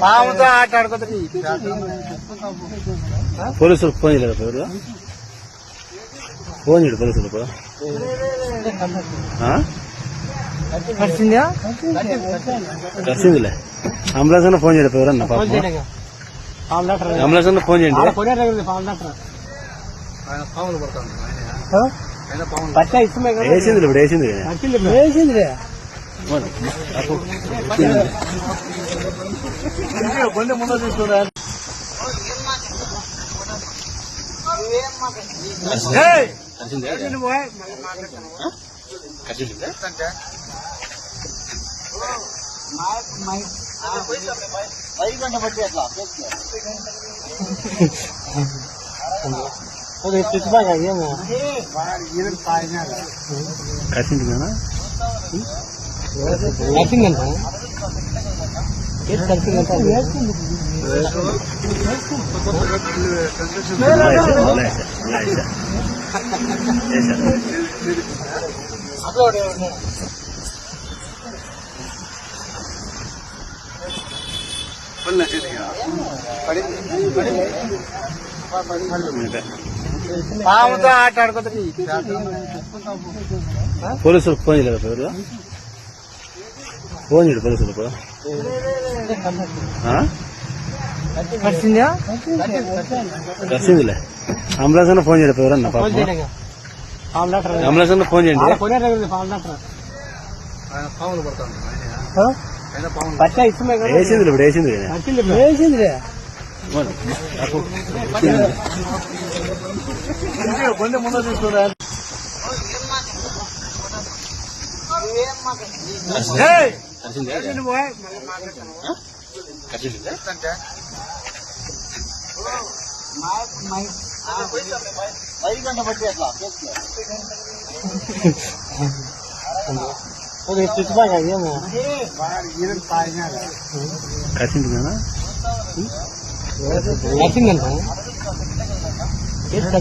పాముతో ఆట ఆడుకోతుంది పోలీసులకు ఫోన్ చేయలేదు ఎవరు ఫోన్ చేయడు పోలీసులకు కలిసిందిలే అంబులెన్స్ అన్న ఫోన్ చేయలేదు ఎవరన్నా పాపం? అంబులెన్స్ అన్న ఫోన్ చేయండి. వేసింది ఇప్పుడు వేసింది అప్పు. బండి ముందు తీసుకురా కలిసిందా? కలిసిందా? కలిసింది కదా పాముతో ఆట ఆడుకోతుంది పోలీసులకు ఫోన్ చేయలేదు ఎవరు ఫోన్ చేయడు పోలీసులకు అంబులెన్స్ అన్న ఫోన్ చేయలేదు ఎవరన్నా పాపం అంబులెన్స్ అన్న ఫోన్ చేయండి. వేసింది ఇప్పుడు వేసింది వేసిందిలే. మరి, అప్పు. బండి ముందు తీసుకురా కలిసిందా? కలిసిందా? కలిసింది